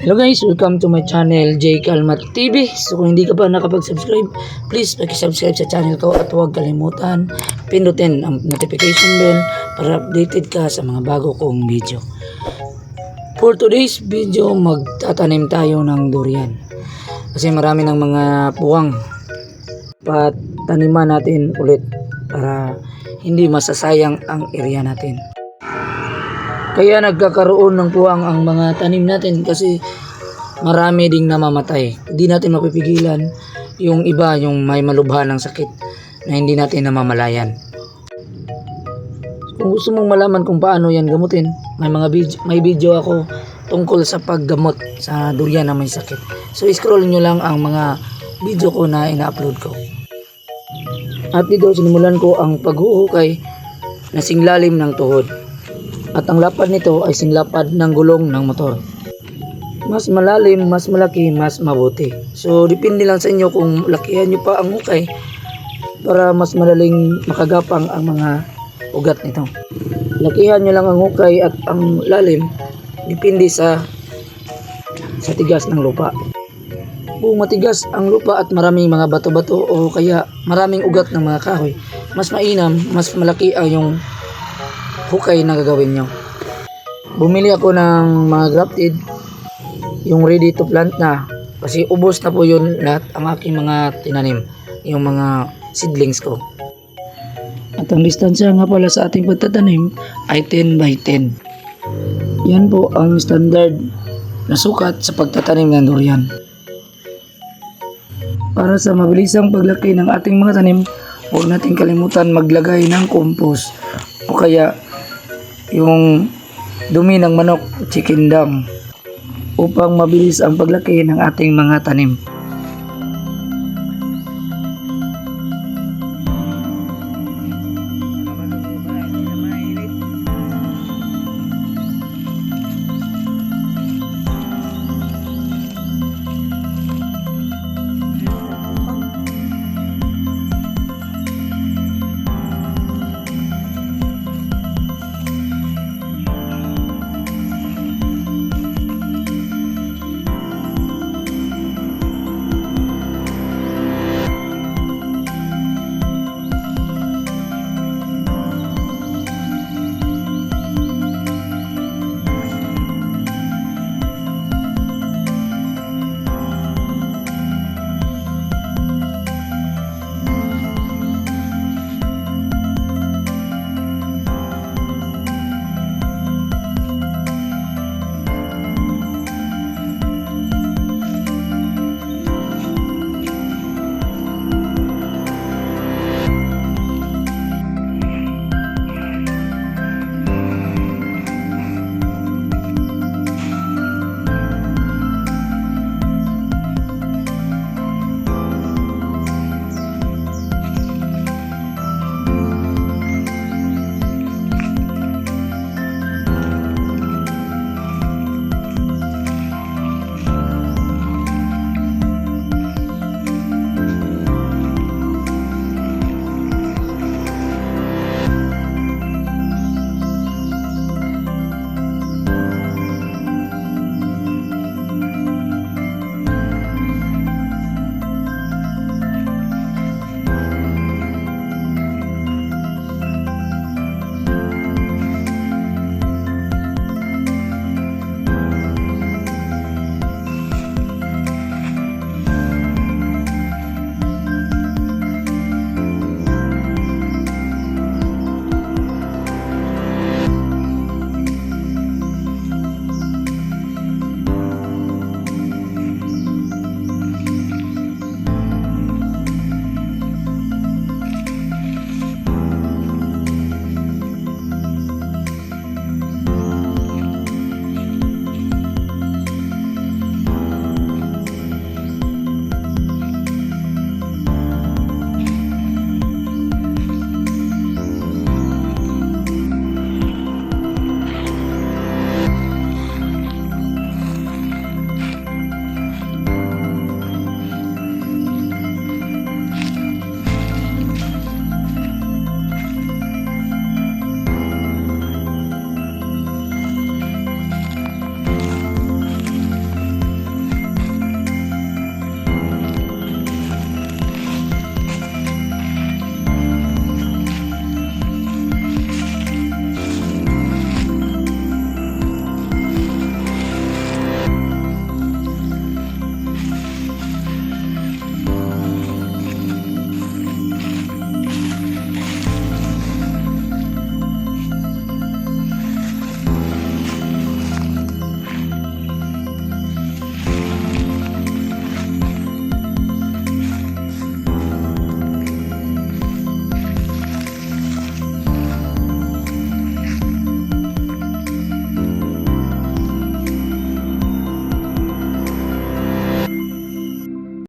Hello guys, welcome to my channel, J Kalmat TV. So kung hindi ka pa nakapag-subscribe, please paki-subscribe sa channel ko at huwag kalimutan pindutin ang notification bell para updated ka sa mga bago kong video. For today's video, magtatanim tayo ng durian. Kasi marami ng mga puwang pataniman natin ulit para hindi masasayang ang area natin. Kaya nagkakaroon ng puwang ang mga tanim natin kasi marami ding namamatay. Hindi natin mapipigilan yung iba, yung may malubha ng sakit na hindi natin namamalayan. Kung gusto mong malaman kung paano yan gamutin, may mga video, may video ako tungkol sa paggamot sa durian na may sakit. So scroll nyo lang ang mga video ko na ina-upload ko. At dito sinimulan ko ang paghuhukay na singlalim ng tuhod. At ang lapad nito ay singlapad ng gulong ng motor. Mas malalim, mas malaki, mas mabuti. So, depende lang sa inyo kung lakihan nyo pa ang hukay para mas madaling makagapang ang mga ugat nito. Lakihan nyo lang ang hukay at ang lalim, depende sa sa tigas ng lupa. Kung matigas ang lupa at maraming mga bato-bato o kaya maraming ugat ng mga kahoy, mas mainam, mas malaki ang yung hukay na gagawin nyo. Bumili ako ng mga grafted, yung ready to plant na, kasi ubos na po yun lahat ang aking mga tinanim, yung mga seedlings ko. At ang distansya nga pala sa ating pagtatanim ay 10 by 10. Yan po ang standard na sukat sa pagtatanim ng durian. Para sa mabilisang paglaki ng ating mga tanim, huwag natin kalimutan maglagay ng compost o kaya yung dumi ng manok, chicken dung upang mabilis ang paglaki ng ating mga tanim.